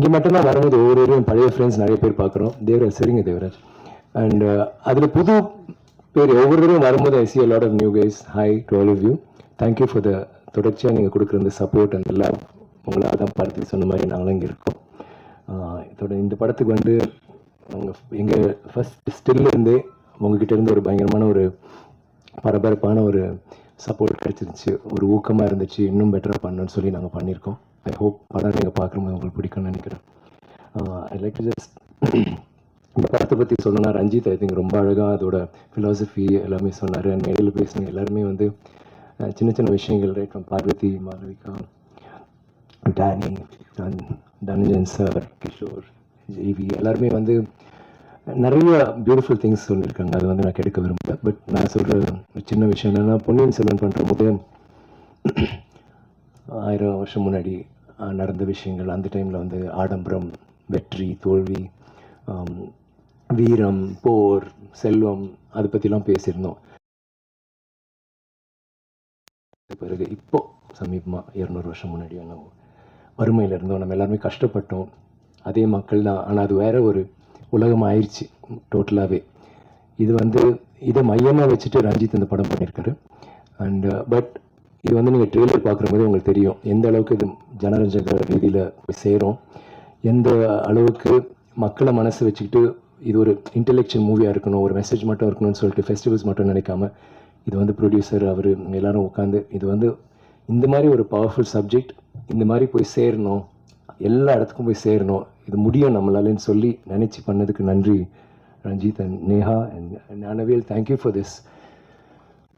இங்கே மட்டும்தான் வரும்போது ஒவ்வொரு பழைய ஃப்ரெண்ட்ஸ் நிறைய பேர் பார்க்குறோம். தேவராஜ் சரிங்க தேவராஜ். அண்ட் uh, அதில் புது பேர் ஒவ்வொரு வரும்போது I see lot of new guys hi to all of you thank you for the தொடர்ச்சியாக நீங்கள் கொடுக்குற இந்த சப்போர்ட் அண்ட் எல்லாம் உங்களை அதான் பார்த்து சொன்ன மாதிரி நாங்களும் இங்கே இருக்கோம். இதோட இந்த படத்துக்கு வந்து அவங்க எங்கள் ஃபஸ்ட் ஸ்டில்லேருந்தே உங்ககிட்டேருந்து உங்ககிட்ட இருந்து ஒரு பயங்கரமான ஒரு பரபரப்பான ஒரு சப்போர்ட் கிடச்சிருந்துச்சு. ஒரு ஊக்கமாக இருந்துச்சு. இன்னும் பெட்டராக பண்ணணும்னு சொல்லி நாங்கள் பண்ணியிருக்கோம். ஐ ஹோப் படம் நீங்கள் பார்க்கும்போது உங்களுக்கு பிடிக்கும்னு நினைக்கிறேன். ஐ லைக் டு ஜஸ்ட் இந்த படத்தை பற்றி சொல்லணும்னா ரஞ்சித் ஐ திங்க் ரொம்ப அழகாக அதோட ஃபிலாசபி எல்லாமே சொன்னார். அண்ட் மேடையில் பேசின எல்லாருமே வந்து சின்ன சின்ன விஷயங்கள் right from Parvathi Malavika Danny Dhananjan sir Kishore Jayvi எல்லாருமே வந்து நிறைய பியூட்டிஃபுல் திங்ஸ் சொல்லியிருக்காங்க. அது வந்து நான் கெடுக்க விரும்பல. பட் நான் சொல்கிற ஒரு சின்ன விஷயம் என்னென்னா பொன்னியின் செல்வன் பண்ணுற போது ஆயிரம் வருஷம் முன்னாடி நடந்த விஷயங்கள் அந்த டைமில் வந்து ஆடம்பரம் வெற்றி தோல்வி வீரம் போர் செல்வம் அதை பற்றிலாம் பேசியிருந்தோம். பிறகு இப்போ சமீபமாக இரநூறு வருஷம் முன்னாடி என்ன வறுமையில் இருந்தோம். நம்ம எல்லாருமே கஷ்டப்பட்டோம். அதே மக்கள் தான். ஆனால் அது வேற ஒரு உலகம் ஆயிடுச்சு டோட்டலாகவே இது வந்து இதை மையமாக வச்சுட்டு ரஞ்சித் இந்த படம் பண்ணியிருக்காரு. அண்ட் பட் இது வந்து நீங்கள் ட்ரெய்லர் பார்க்கும்போது உங்களுக்கு தெரியும். எந்த அளவுக்கு இது ஜனரஞ்சக ரீதியில் போய் சேரும். எந்த அளவுக்கு மக்களை மனசு வச்சுக்கிட்டு இது ஒரு இன்டெலெக்சுவல் மூவியாக இருக்கணும் ஒரு மெசேஜ் மட்டும் இருக்கணும்னு சொல்லிட்டு ஃபெஸ்டிவல்ஸ் மட்டும் நினைக்காம இது வந்து ப்ரொடியூசர் அவர் எல்லாரும் உட்காந்து இது வந்து இந்த மாதிரி ஒரு பவர்ஃபுல் சப்ஜெக்ட் இந்த மாதிரி போய் சேரணும் எல்லா இடத்துக்கும் போய் சேரணும் இது முடியும் நம்மளாலன்னு சொல்லி நினச்சி பண்ணதுக்கு நன்றி. Ranjith and Neha and Gnanavel thank you for this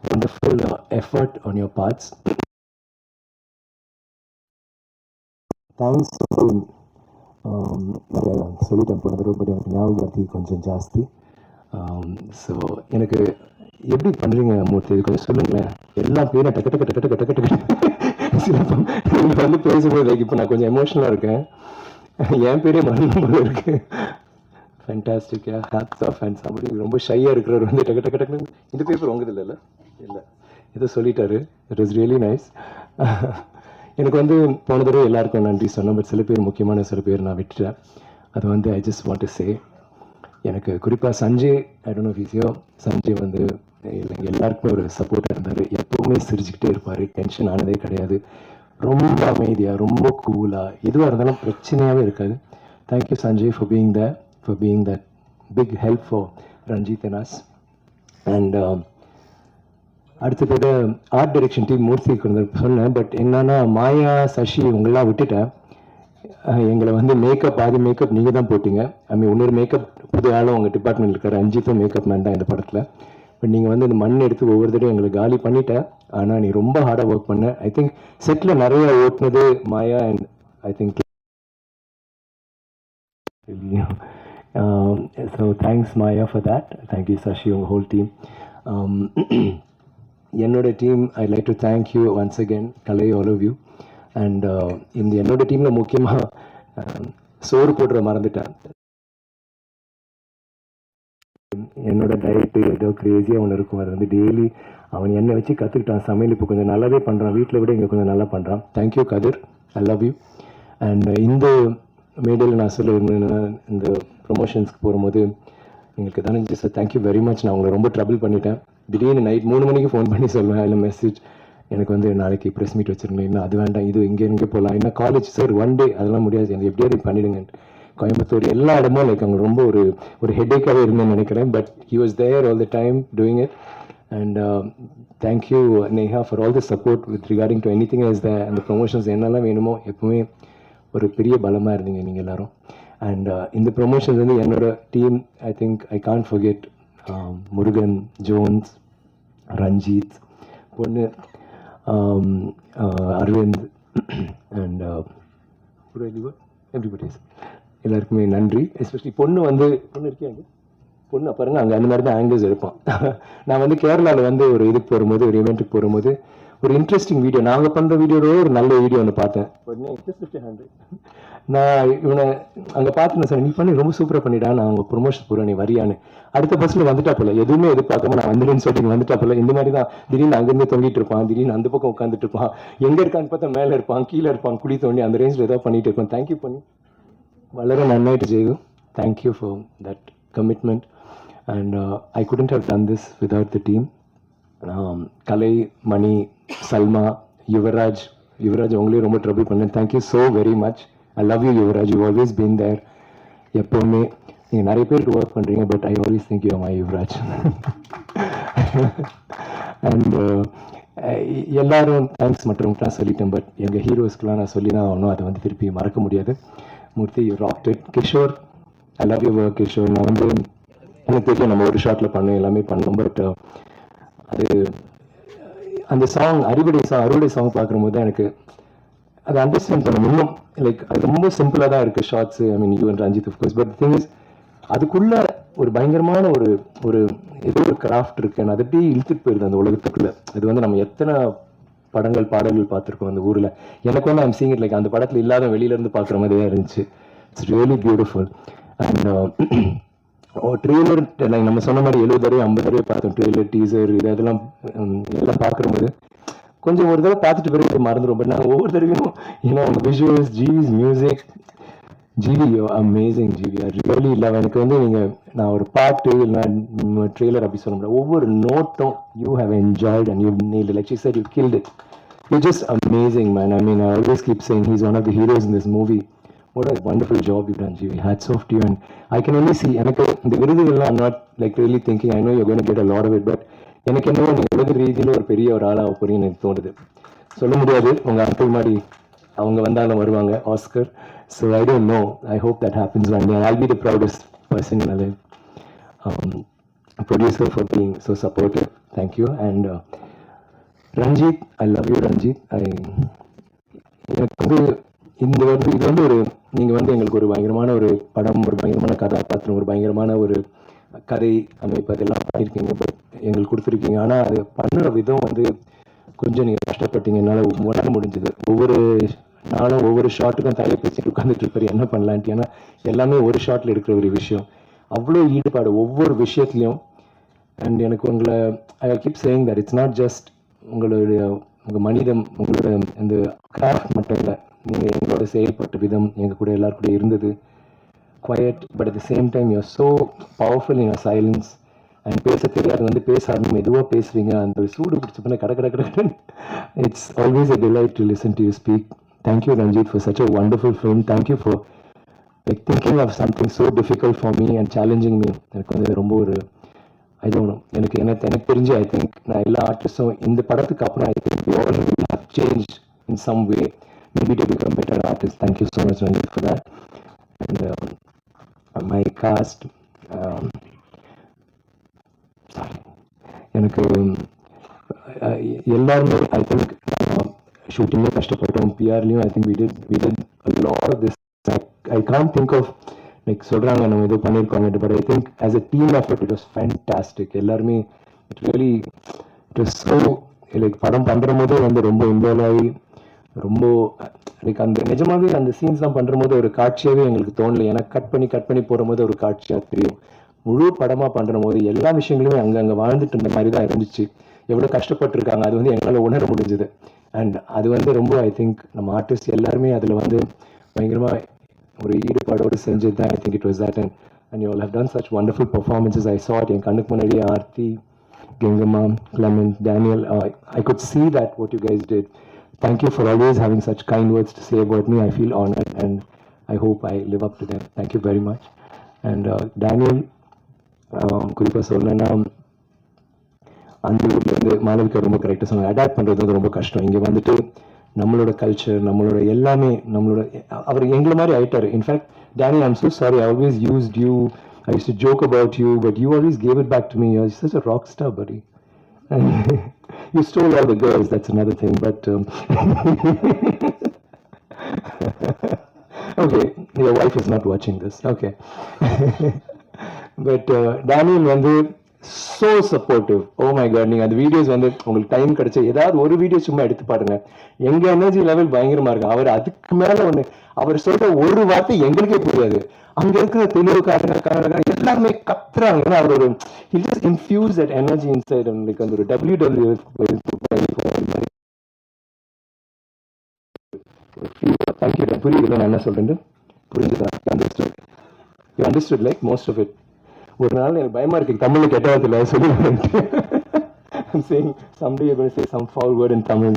wonderful uh, effort on your parts. Thanks சொல்லிட்டேன் போன தடவை பட் எனக்கு ஞாபகப்படுத்தி கொஞ்சம் ஜாஸ்தி ஸோ எனக்கு எப்படி பண்ணுறீங்க மூர்த்தி? இது கொஞ்சம் சொல்லுங்களேன். எல்லா பேரும் டக்கு டக்கு டக்கு டக்கு டக்கு டக்கு சிலப்பம் நீங்கள் வந்து பேசும்போது இப்போ நான் கொஞ்சம் எமோஷனலாக இருக்கேன். என் பேரே மறந்து போல இருக்கு. ஃபேண்டாஸ்டிக்கா ஹேட்ஸ் ஆஃப் ஃபேன்ஸ் அப்படி ரொம்ப ஷையாக இருக்கிறவர் வந்து டக்கு டக்கு டக்குன்னு இந்த பேப்பர் உங்கது இல்லை. இதை சொல்லிட்டாரு. இட் வாஸ் ரியலி நைஸ் எனக்கு வந்து போன தடவை எல்லாருக்கும் நன்றி சொன்னேன். பட் சில பேர் முக்கியமான சில பேர் நான் விட்டுட்டேன். அது வந்து I just want to say எனக்கு குறிப்பாக Sanjay I don't know physio Sanjay வந்து எல்லாருக்கும் எல்லாருக்குமே ஒரு சப்போர்ட்டாக இருந்தார். எப்போவுமே சிரிச்சுக்கிட்டே இருப்பார். டென்ஷன் ஆனதே கிடையாது. ரொம்ப அமைதியாக ரொம்ப கூலாக எதுவாக இருந்தாலும் பிரச்சனையாகவே இருக்காது. Thank you Sanjay for being the for being the big help for Ranjith and and அடுத்தது ஆர்ட் டைரக்ஷன் டீம் மூர்த்தி கொண்டு சொன்னேன். பட் என்னன்னா மாயா சசி இவங்கெல்லாம் விட்டுட்டேன் எங்களை வந்து மேக்கப் ஆதி மேக்கப் நீங்கள் தான் போட்டிங்க. ஐ மீன் இன்னொரு மேக்கப் புது ஆளும் உங்கள் டிபார்ட்மெண்ட் இருக்கிற அஞ்சித்தும் மேக்கப் மேன் தான் இந்த படத்தில். பட் நீங்கள் வந்து இந்த மண் எடுத்து ஒவ்வொரு தடவையும் எங்களை காலி பண்ணிட்டேன் ஆனால் நீ ரொம்ப ஹார்டாக ஒர்க் பண்ண. ஐ திங்க் செட்டில் நிறைய ஓட்டுனது Maya and I think so thanks Maya for that thank you Sashi உங்கள் ஹோல் டீம் என்னோட team I like to thank you once again Kalai all of you and இந்த என்னோட டீமில் முக்கியமாக um, சோறு போடுற மறந்துட்டேன். என்னோட டயட்டு ஏதோ கிரேஸியாக ஒன்று இருக்கும். அது வந்து டெய்லி அவன் என்னை வச்சு கற்றுக்கிட்டான் சமையல் இப்போ கொஞ்சம் நல்லாவே பண்ணுறான் வீட்டில் விட இங்கே கொஞ்சம் நல்லா பண்ணுறான் thank you Kathir I love you and இந்த மேடையில் நான் சொல்ல விரும்புகிறேன்னா இந்த ப்ரொமோஷன்ஸ்க்கு போகும்போது எங்களுக்கு தானே சார் தேங்க்யூ வெரி மச் நான் உங்களை ரொம்ப ட்ரபிள் பண்ணிட்டேன். திடீர்னு நைட் மூணு மணிக்கு ஃபோன் பண்ணி சொல்லுவேன் இல்லை மெசேஜ் எனக்கு வந்து நாளைக்கு ப்ரெஸ் மீட் வச்சிருந்தேன். இன்னும் அது வேண்டாம் இது இங்கே இங்கே போகலாம் இன்னும் காலேஜ் சார் ஒன் டே அதெல்லாம் முடியாது. எனக்கு எப்படியாவது பண்ணிடுங்க. கோயம்புத்தூர் எல்லா இடமும் லைக் அவங்க ரொம்ப ஒரு ஒரு ஹெட்டேக்காகவே இருந்தேன்னு நினைக்கிறேன். But he was there all the time doing it and thank you Neha for all the support with regarding to any thing is the அந்த ப்ரொமோஷன்ஸ் என்னெல்லாம் வேணுமோ எப்பவுமே ஒரு பெரிய பலமாக இருந்தீங்க நீங்கள் எல்லாரும். அண்ட் uh, இந்த ப்ரொமோஷன்ஸ் வந்து என்னோட team I think I can't forget Murugan Jones Ranjith பொண்ணு அரவிந்த் அண்ட் எவ்ரிபடி எல்லாருக்குமே நன்றி. எஸ்பெஷலி பொண்ணு வந்து பொண்ணு இருக்கேன் பொண்ணு பாருங்க அங்கே அந்த மாதிரி தான் ஆங்கிள்ஸ் எடுப்பான் நான் வந்து கேரளாவில் வந்து ஒரு இதுக்கு போகும்போது ஒரு இவெண்ட்டுக்கு போகும்போது ஒரு இன்ட்ரெஸ்டிங் வீடியோ நாங்கள் பண்ணுற வீடியோட ஒரு நல்ல வீடியோ ஒன்று பார்த்தேன். உடனே. நான் இவனை அங்கே பார்த்து சார் நீ பண்ணி ரொம்ப சூப்பராக பண்ணிடா நான் உங்கள் ப்ரொமோஷன் போகிறேன் நீ வரியான்னு. அடுத்த பஸ்ஸில் வந்துட்டா போல எதுவுமே எதிர்பார்க்காம நான் வந்துடுன்னு சொல்லிட்டு வந்துட்டா போல. இந்த மாதிரி தான் திடீர்னு அங்கேருந்து தொங்கிட்டு இருப்பான் திடீர்னு அந்த பக்கம் உட்காந்துட்டு இருப்பான். எங்கே இருக்கான்னு பார்த்தா மேலே இருப்பான் கீழே இருப்பான் குடி தோண்டி அந்த ரேஞ்சில் ஏதாவது பண்ணிட்டு இருப்பான். தேங்க்யூ பண்ணி வளர நன்னாயிட்டு ஜெய்து thank you for that commitment and I couldn't have done this without the team Kalai Mani Salma Yuvaraj Yuvaraj உங்களையும் ரொம்ப ட்ரபிள் பண்ணேன். Thank you so very much I love you Yuvaraj you always been there எப்போவுமே நீங்கள் நிறைய பேருக்கு work பண்ணுறீங்க but I always think you my Yuvaraj and எல்லாரும் thanks மற்றும் நான் சொல்லிட்டேன் பட் எங்கள் ஹீரோஸ்க்குலாம் நான் சொல்லி தான் ஆகணும் அதை வந்து திருப்பி மறக்க முடியாது. Murthy you rocked Kishore I love you Kishore நான் வந்து எனக்கு தெரியும் நம்ம ஒரு ஷாட்டில் பண்ணோம் எல்லாமே பண்ணோம் பட் uh, அது அந்த சாங் அறுவடை சாங் அறுவடை சாங் பார்க்கும்போது தான் எனக்கு அதை அண்டர்ஸ்டாண்ட் பண்ண இன்னும் லைக் அது ரொம்ப சிம்பிளாக தான் இருக்குது shorts I mean you and Ranjith course but thing is அதுக்குள்ள ஒரு பயங்கரமான ஒரு ஒரு ஏதோ ஒரு கிராஃப்ட் இருக்கு. அது அப்படியே இழுத்துட்டு போயிருது அந்த உலகத்துக்குள்ள. அது வந்து நம்ம எத்தனை படங்கள் பாடல்கள் பார்த்துருக்கோம் அந்த ஊரில். எனக்கு வந்து ஐம் சீங் லைக் அந்த படத்தில் இல்லாத வெளியிலேருந்து பார்க்குற மாதிரியே இருந்துச்சு. It's really beautiful and trailer like நம்ம சொன்ன மாதிரி எழுபது தடவை ஐம்பது தடவை பார்த்தோம். ட்ரெய்லர் டீசர் இது அதெல்லாம் இதெல்லாம் எல்லாம் பார்க்கும்போது கொஞ்சம் ஒரு தடவை பார்த்துட்டு பிறகு மறந்துடும் பட் நான் ஒவ்வொரு தடவையும் ஏன்னா visuals GV's music GV amazing GV I really இல்லை எனக்கு வந்து நீங்கள் நான் ஒரு பாட்டு இல்லை ட்ரெய்லர் அப்படி சொல்ல முடியாது ஒவ்வொரு நோட்டும் you have enjoyed and you kneel like you said you killed it you're just amazing man i mean i always keep saying he's one of the heroes in this movie what a wonderful job you've done Jivi. hats off to you and i can only see எனக்கு இந்த விருதுகள்லாம் i'm not like really thinking i know you're going to get a lot of it but எனக்கு என்னவோ நீங்க உலக ரீதியில ஒரு பெரிய ஒரு ஆளாக போறீங்கன்னு எனக்கு தோணுது. சொல்ல முடியாது. உங்க அங்கிள் மாதிரி அவங்க வந்தாலும் வருவாங்க Oscar so I don't know I hope that happens and day I be the proudest person in life producer for being so supportive thank you and Ranjith I love you Ranjith I எனக்கு வந்து இந்த வந்து இது வந்து ஒரு நீங்கள் வந்து எங்களுக்கு ஒரு பயங்கரமான ஒரு படம் ஒரு பயங்கரமான கதாபாத்திரம் ஒரு பயங்கரமான ஒரு கதை அமைப்பு அதெல்லாம் பண்ணியிருக்கீங்க பட் எங்களுக்கு கொடுத்துருக்கீங்க. ஆனால் அது பண்ணுற விதம் வந்து கொஞ்சம் நீங்கள் கஷ்டப்பட்டீங்க. என்னால் உணர முடிஞ்சது. ஒவ்வொரு நானும் ஒவ்வொரு ஷாட்டுக்கும் தலையை பேசிட்டு உட்காந்துட்டு இருப்பாரு. என்ன பண்ணலான்ட்டு ஏன்னா எல்லாமே ஒரு ஷாட்டில் இருக்கிற ஒரு விஷயம். அவ்வளோ ஈடுபாடு ஒவ்வொரு விஷயத்துலையும். அண்ட் எனக்கு உங்களை I keep saying that it's not just உங்களுடைய உங்கள் மனிதம் உங்களோட அந்த கிராஃப்ட் மட்டும் இல்லை. நீங்கள் எங்களோட செயல்பட்ட விதம் எங்கள் கூட எல்லாருக்கூட இருந்தது. இருந்தது quiet but at the same time you're so powerful in silence and பேச தெரியாது வந்து பேச ஆரம்பி மெதுவாக பேசுவீங்க அந்த ஒரு சூடு பிடிச்ச பின்னே கட கட கடன். It's always a delight to listen to you speak thank you Ranjith for such a wonderful film thank you for like thinking of something so difficult for me and challenging me எனக்கு வந்து ரொம்ப ஒரு I don't எனக்கு எனக்கு எனக்கு தெரிஞ்சு I think நான் எல்லா ஆர்டிஸ்டும் இந்த படத்துக்கு அப்புறம் I think we all have change in some way maybe to become better artist thank you so much Ranjith for that and my cast sorry எனக்கு uh, எல்லாருமே ஐ திங்க் ஷூட்டிங்லேயும் கஷ்டப்பட்டோம். பிஆர்லேயும் I think we did we did lot of this I can think of like சொல்கிறாங்க நம்ம ஏதோ பண்ணியிருக்கோங்க but I think as a team effort it was fantastic எல்லாருமே it really it was so like படம் பண்ணுற போதே வந்து ரொம்ப இன்வால்வ் ஆகி ரொம்ப லைக் அந்த நிஜமாவே அந்த சீன்ஸ்லாம் பண்ணுறமோது ஒரு காட்சியாகவே எங்களுக்கு தோணல. ஏன்னா கட் பண்ணி கட் பண்ணி போகிற போது ஒரு காட்சியாக தெரியும். முழு படமாக பண்ணுற போது எல்லா விஷயங்களுமே அங்கே அங்கே வாழ்ந்துட்டு இருந்த மாதிரி தான் இருந்துச்சு. எவ்வளோ கஷ்டப்பட்டுருக்காங்க. அது வந்து எங்களால் உணர முடிஞ்சுது. அண்ட் அது வந்து ரொம்ப ஐ திங்க் நம்ம ஆர்டிஸ்ட் எல்லாருமே அதில் வந்து பயங்கரமாக ஒரு ஈடுபாடோடு செஞ்சது தான் I think it was that and and you have done such wonderful performances I sat என் கண்ணுக்கு முன்னாடி Aarthi Gengamma கிளமன் Daniel I could see that what you guys did thank you for always having such kind words to say about me. I feel honored and i hope i live up to them. Thank you very much. And uh, daniel குறிப்பாக சொல்லணும்னா அந்த ஊர்ல இருந்து மாணவிக்கா ரொம்ப கரெக்டாக சொன்னாங்க. Adapt பண்ணுறது வந்து ரொம்ப கஷ்டம். இங்கே வந்துட்டு நம்மளோட கல்ச்சர் நம்மளோட எல்லாமே நம்மளோட அவர் எங்களை மாதிரி ஆயிட்டாரு. In fact Danny I'm so sorry I always used you I use to joke about you but you always gave it back to me you such a rock star buddy you stole all the girls. That's another thing. But um, okay, your wife is not watching this. Okay, but uh, Daniel Mandir. So supportive oh my god நீங்கள் அந்த videos வந்து உங்களுக்கு time கிடைச்ச ஏதாவது ஒரு video சும்மா எடுத்து பாருங்க. எங்க எனர்ஜி லெவல் பயங்கரமா இருக்கும். அவர் அதுக்கு மேல ஒண்ணு அவர் சொல்ற ஒரு வார்த்தை எங்களுக்கே புரியாது. அங்க இருக்கிற தெலுங்குக்காரங்க கன்னடக்காரங்க எல்லாருமே கத்துறாங்கன்னா அவர் ஒரு he just infuse at energy inside உங்களுக்கு அந்த ஒரு டபிள்யூ டபிள்யூ தேங்க்யூ புரியுதுல நான் என்ன சொல்றேன் புரிஞ்சுதா? Understood you understood like most of it ஒரு நாள் எனக்கு பயமா இருக்கு தமிழ்ல கெட்ட வார்த்தையில சொல்லி I'm saying someday you're going to say some foul word in Tamil.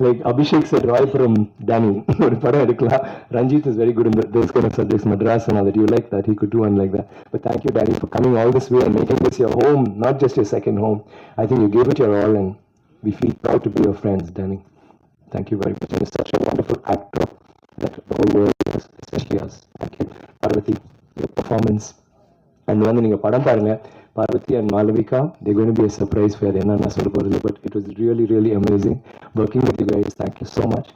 like Abhishek said, Roy from Danny. ஒரு படம் எடுக்கலாம் Ranjit is very good in the, those kind of subjects, Madras and all that. You like that, he could do one like that. But thank you, Danny, for coming all this way and making this your home, not just your second home. I think you gave it your all and we feel proud to be your friends, Danny. Thank you very much. And you're such a wonderful actor that the whole world knows, especially us. Thank you. Parvati, your performance. And வந்து நீங்கள் படம் பாருங்க. Parvati and Malavika they gonna be surprise surprise for அது என்ன நான் சொல்ல போகிறது but it was really really amazing working with you guys thank you so much